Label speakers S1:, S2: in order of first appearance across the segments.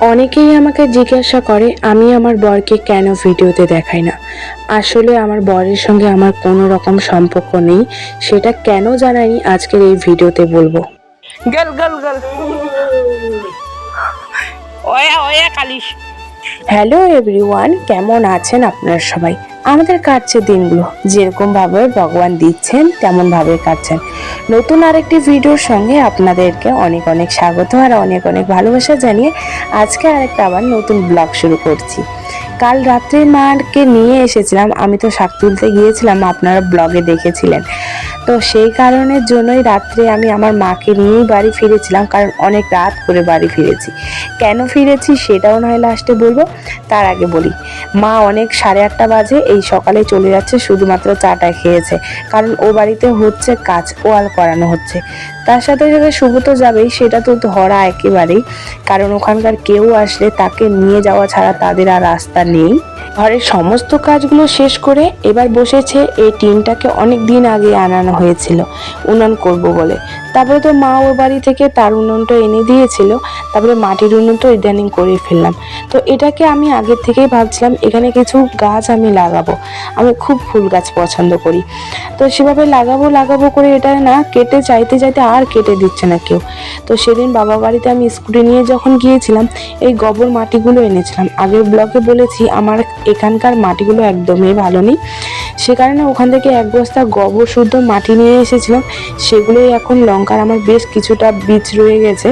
S1: অনেকেই আমাকে জিজ্ঞাসা করে আমি আমার বরকে কেন ভিডিওতে দেখাই না? আসলে আমার বরের সঙ্গে আমার কোনো রকম সম্পর্ক নেই। সেটা কেন জানাইনি? আজকের এই ভিডিওতে বলব।
S2: গল গল গল। ওয়া ওয়া কালিশ।
S1: হ্যালো এভরিওয়ান, কেমন আছেন আপনারা সবাই? আমাদের কাটছে দিনগুলো যেরকম ভাবে ভগবান দিচ্ছেন তেমন ভাবে কাটছেন। নতুন আরেকটি ভিডিওর সঙ্গে আপনাদেরকে অনেক অনেক স্বাগত আর অনেক অনেক ভালোবাসা জানিয়ে আজকে আরেকটা আবার নতুন ব্লগ শুরু করছি। কাল রাত্রে মাকে নিয়ে এসেছিলাম। আমি তো শাক তুলতে গিয়েছিলাম, আপনারা ব্লগে দেখেছিলেন। তো সেই কারণের জন্যই রাত্রে আমি আমার মাকে নিয়েই বাড়ি ফিরেছিলাম, কারণ অনেক রাত করে বাড়ি ফিরেছি। কেন ফিরেছি সেটাও নয় লাস্টে বলব, তার আগে বলি। মা অনেক সাড়ে আটটা বাজে এই সকালে চলে যাচ্ছে, শুধুমাত্র চাটা খেয়েছে। কারণ ও বাড়িতে হচ্ছে কাজ, ওয়াল করানো হচ্ছে। তার সাথে সাথে শুভ তো যাবেই, সেটা তো ধরা একেবারেই। কারণ ওখানকার কেউ আসলে তাকে নিয়ে যাওয়া ছাড়া তাদের আর রাস্তা নেই। ঘরের সমস্ত কাজগুলো শেষ করে এবার বসেছে এই টিনটাকে অনেক দিন আগে আনানো হয়েছিল উনান করব বলে। তারপরে তো মা ওর বাড়ি থেকে তার উনুনটা এনে দিয়েছিল, তারপরে মাটির উনুনটা ইদানিং করে ফেললাম। তো এটাকে আমি আগের থেকেই ভাবছিলাম, এখানে কিছু গাছ আমি লাগাবো। আমি খুব ফুল গাছ পছন্দ করি। তো সেভাবে লাগাবো লাগাবো করে এটা না কেটে চাইতে চাইতে আর কেটে দিচ্ছে না কেউ। তো সেদিন বাবা বাড়িতে আমি স্কুটি নিয়ে যখন গিয়েছিলাম, এই গোবর মাটিগুলো এনেছিলাম। আগের ব্লগে বলেছি আমার এখানকার মাটিগুলো একদমই ভালো নেই। সে কারণে ওখান থেকে এক বস্তা গোবর শুদ্ধ মাটি নিয়ে এসেছিলাম। সেগুলোই এখন লঙ্কার আমার বেশ কিছুটা বীজ রয়ে গেছে,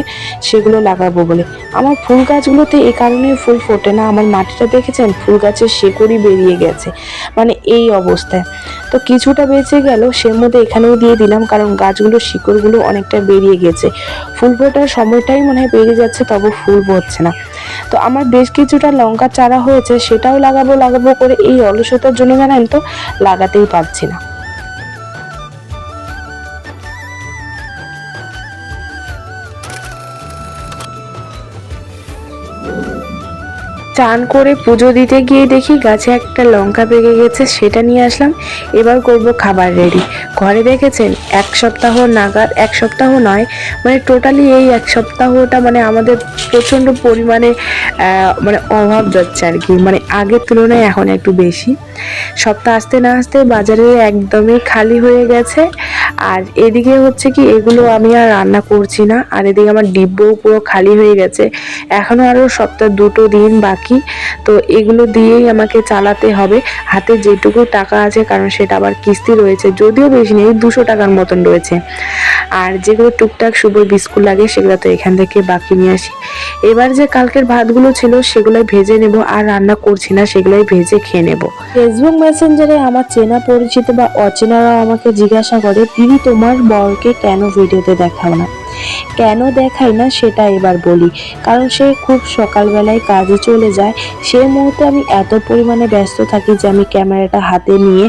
S1: সেগুলো লাগাবো বলে। আমার ফুল গাছগুলোতে এই কারণে ফুল ফোটে না। আমার মাটিটা দেখেছেন? ফুল গাছের শেকড়ই বেরিয়ে গেছে মানে এই অবস্থায়। তো কিছুটা বেঁচে গেল সের মধ্যে এখানেও দিয়ে দিলাম, কারণ গাছগুলোর শিকড়গুলো অনেকটা বেরিয়ে গেছে। ফুল ফোটার সময়টাই মনে হয় বেরিয়ে যাচ্ছে, তবে ফুল হচ্ছে না। তো আমার বেশ কিছুটা লঙ্কা চারা হয়েছে সেটাও লাগাবো লাগাবো করে এই অলসতার জন্য জানেন তো লাগাতেই পারছি না। চান করে পুজো দিতে গিয়ে দেখি গাছে একটা লঙ্কা পেকে গেছে, সেটা নিয়ে আসলাম। এবার করব খাবার রেডি ঘরে দেখেছেন, এক সপ্তাহ নাগাদ, এক সপ্তাহ নয় মানে টোটালি এই এক সপ্তাহটা মানে আমাদের প্রচণ্ড পরিমাণে মানে অভাব যাচ্ছে আর কি। মানে আগের তুলনায় এখন একটু বেশি। সপ্তাহ আসতে না আসতে বাজারে একদমই খালি হয়ে গেছে। আর এদিকে হচ্ছে কি, এগুলো আমি আর রান্না করছি না, আর এদিকে আমার ডিব্বও পুরো খালি হয়ে গেছে। এখনও আরও সপ্তাহ দুটো দিন বাকি, তো এগুলো দিয়েই আমাকে চালাতে হবে। হাতে যেটুকু টাকা আছে, কারণ সেটা আবার কিস্তি রয়েছে, যদিও বেশি নেই, দুশো টাকার মতন রয়েছে। আর যেগুলো টুকটাক শুভ বিস্কুট লাগে, সেগুলো তো এখান থেকে বাকি নিয়ে আসি। এবার যে কালকের ভাতগুলো ছিল সেগুলো ভেজে নেব, আর রান্না করছি না, সেগুলোই ভেজে খেয়ে নেব। ফেসবুক মেসেঞ্জারে আমার চেনা পরিচিত বা অচেনারাও আমাকে জিজ্ঞাসা করে, দিদি, তোমার বরকে কেন ভিডিওতে দেখাও না? কেন দেখাই না সেটা এবার বলি। কারণ সে খুব সকালবেলায় কাজে চলে যায়। সে মুহূর্তে আমি এত পরিমাণে ব্যস্ত থাকি যে আমি ক্যামেরাটা হাতে নিয়ে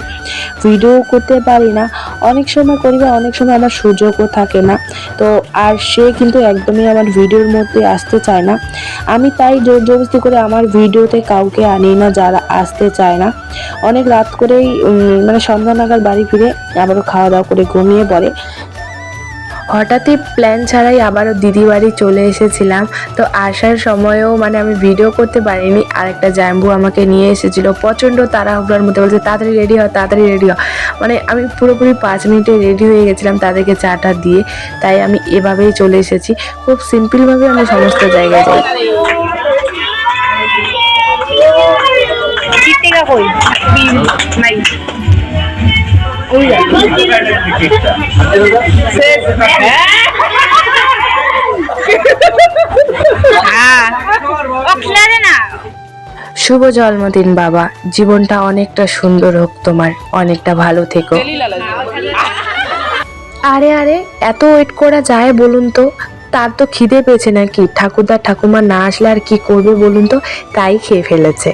S1: ভিডিও করতে পারি না। অনেক সময় করি বা অনেক সময় আমার সুযোগও থাকে না। তো আর সে কিন্তু একদমই আমার ভিডিওর মধ্যে আসতে চায় না। আমি তাই জোর জবরদস্তি করে আমার ভিডিওতে কাউকে আনি না, যারা আসতে চায় না। অনেক রাত করেই মানে সন্ধ্যা নাগাদ বাড়ি ফিরে আবারও খাওয়া দাওয়া করে ঘুমিয়ে পড়ে। হঠাৎই প্ল্যান ছাড়াই আবারও দিদি বাড়ি চলে এসেছিলাম। তো আসার সময়ও মানে আমি ভিডিও করতে পারিনি। আরেকটা জাম্বু আমাকে নিয়ে এসেছিল। প্রচণ্ড তাড়াহুড়োর মধ্যে বলছে তাড়াতাড়ি রেডি হয় তাড়াতাড়ি রেডি হয় মানে আমি পুরোপুরি পাঁচ মিনিটে রেডি হয়ে গেছিলাম তাদেরকে চাটা দিয়ে। তাই আমি এভাবেই চলে এসেছি। খুব সিম্পলভাবে আমি সমস্ত জায়গায় যাই।
S2: নাই
S1: শুভ জন্মদিন বাবা। জীবনটা অনেকটা সুন্দর হোক তোমার অনেকটা ভালো থেকো। আরে আরে এত ওয়েট করা যায় বলুন তো? তার তো খিদে পেয়েছে নাকি? ঠাকুরদা, ঠাকুমা না আসলে আর কি করবে বলুন তো? তাই খেয়ে ফেলেছে।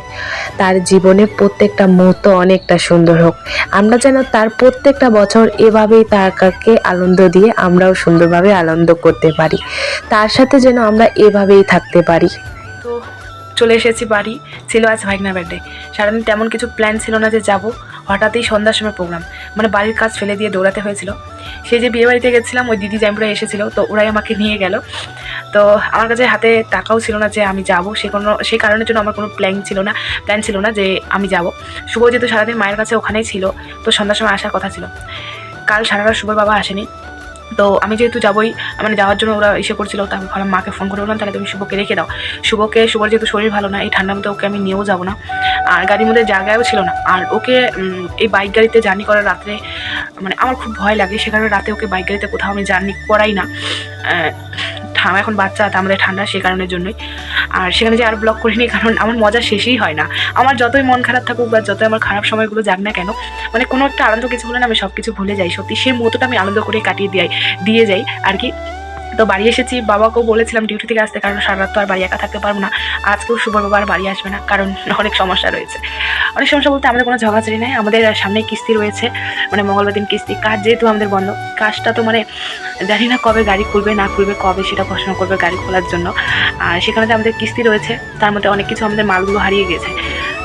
S1: তার জীবনে প্রত্যেকটা মুহূর্ত অনেকটা সুন্দর হোক। আমরা যেন তার প্রত্যেকটা বছর এভাবেই তাকে আনন্দ দিয়ে আমরাও সুন্দরভাবে আনন্দ করতে পারি। তার সাথে যেন আমরা এভাবেই থাকতে পারি।
S3: তো চলে এসেছি বাড়ি। ছিল আজ ভাইগনা বার্থডে সারাদিন তেমন কিছু প্ল্যান ছিল না যে যাব। হঠাৎই সন্ধ্যার সময় প্রোগ্রাম মানে বাড়ির কাজ ফেলে দিয়ে দৌড়াতে হয়েছিল। সেই যে বিয়ে বাড়িতে গেছিলাম, ওই দিদি জাইমপুরে এসেছিল, তো ওরাই আমাকে নিয়ে গেল। তো আমার কাছে হাতে টাকাও ছিল না যে আমি যাব, সে কোনো সেই কারণের জন্য আমার কোনো প্ল্যান ছিল না প্ল্যান ছিল না যে আমি যাব। শুভ যেহেতু সারাদিন মায়ের কাছে ওখানেই ছিল, তো সন্ধ্যার সময় আসার কথা ছিল। কাল সারারা শুভর বাবা আসেনি তো আমি যেহেতু যাবোই মানে যাওয়ার জন্য ওরা এসে করছিল তারপর ভাবলাম মাকে ফোন করে বললাম, তাহলে তুমি শুভকে রেখে দাও। শুভকে, শুভর যেহেতু শরীর ভালো না, এই ঠান্ডার মধ্যে ওকে আমি নিয়েও যাব না। আর গাড়ির মধ্যে জায়গাও ছিল না। আর ওকে এই বাইক গাড়িতে জার্নি করার রাত্রে মানে আমার খুব ভয় লাগে, সে কারণে রাতে ওকে বাইক গাড়িতে কোথাও আমি জার্নি করাই না। এখন বাচ্চা, তা আমাদের ঠান্ডা, সে কারণের জন্যই। আর সেখানে যে আর ব্লগ করিনি, কারণ আমার মজা শেষই হয় না। আমার যতই মন খারাপ থাকুক বা যতই আমার খারাপ সময়গুলো যাক না কেন মানে কোনো একটা আনন্দ কিছু হলে না আমি সব কিছু ভুলে যাই। সত্যি, সেই মুহূর্তটা আমি আনন্দ করে কাটিয়ে দিই দিয়ে যাই। আর কি, তো বাড়ি এসেছি, বাবাকেও বলেছিলাম ডিউটি থেকে আসতে, কারণ সারা রাত তো আর বাড়ি একা থাকতে পারব না। আজকেও শুভ বাবা আর বাড়ি আসবে না, কারণ অনেক সমস্যা রয়েছে। অনেক সমস্যা বলতে আমাদের কোনো ঝগড়াঝাড়ি নেই, আমাদের সামনে কিস্তি রয়েছে মানে মঙ্গলবার দিন কিস্তি, কাজ যেহেতু আমাদের বন্ধ, কাজটা তো মানে জানি না কবে গাড়ি খুলবে, না খুলবে, কবে সেটা ঘোষণা করবে গাড়ি খোলার জন্য। আর সেখানে আমাদের কিস্তি রয়েছে, তার মধ্যে অনেক কিছু আমাদের মালগুলো হারিয়ে গেছে।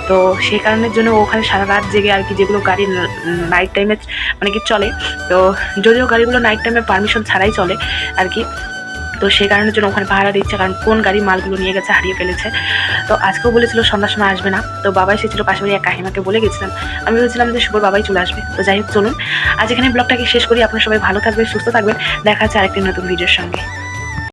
S3: তো সেই কারণের জন্য ওখানে সারা রাত জেগে আর কি যেগুলো গাড়ি নাইট টাইমে মানে কি চলে, তো যদিও গাড়িগুলো নাইট টাইমে পারমিশন ছাড়াই চলে আর কি, তো সেই কারণের জন্য ওখানে ভাড়া দিচ্ছে কারণ কোন গাড়ি মালগুলো নিয়ে গেছে, হারিয়ে ফেলেছে। তো আজকেও বলেছিল সন্ধ্যার সময় আসবে না, তো বাবা এসেছিল পাশে বাড়ি এক কাহিমাকে বলে গেছিলাম। আমি বলেছিলাম যে শুভর বাবাই চলে আসবে, তো যাই হোক চলুন। আজ এখানে ব্লগটাকে শেষ করি, আপনারা সবাই ভালো থাকবেন, সুস্থ থাকবেন, দেখা হচ্ছে আরেকটি নতুন ভিডিওর সঙ্গে।